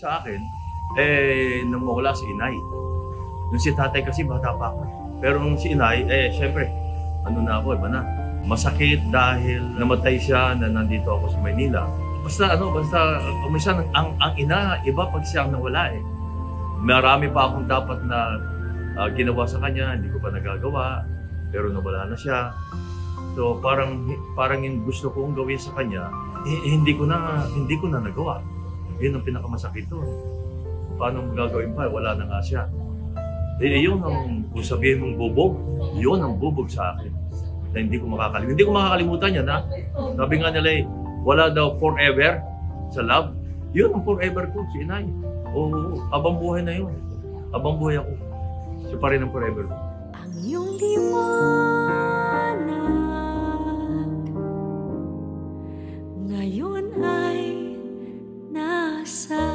sa akin, eh, nung mawala si inay. Yung si tatay kasi bata pa ako. Pero nung si inay, eh, syempre, ano na ako, iba na. Masakit dahil namatay siya na nandito ako sa Maynila. Basta ano, basta kumisan ang, ang ina, iba pag siya ang nawala eh. Marami pa akong dapat na ah, ginawa sa kanya, hindi ko pa nagagawa. Pero nawala na siya. So parang parang yung gusto kong gawin sa kanya, eh, hindi ko na hindi ko na nagawa. Yun ang pinakamasakit doon. Paano mo gagawin pa? Wala na nga siya. Eh, yun ang, kung sabihin mong bubog, yun ang bubog sa akin. Na hindi ko makakalimutan. Hindi ko makakalimutan yan, ha? Sabi nga nila eh, wala daw forever sa love. Yun ang forever ko, si inay. O, abang buhay na yun. Abang buhay ako. Siya pa rin ang forever ko. Ang iyong liwanag Ngayon ay pasar.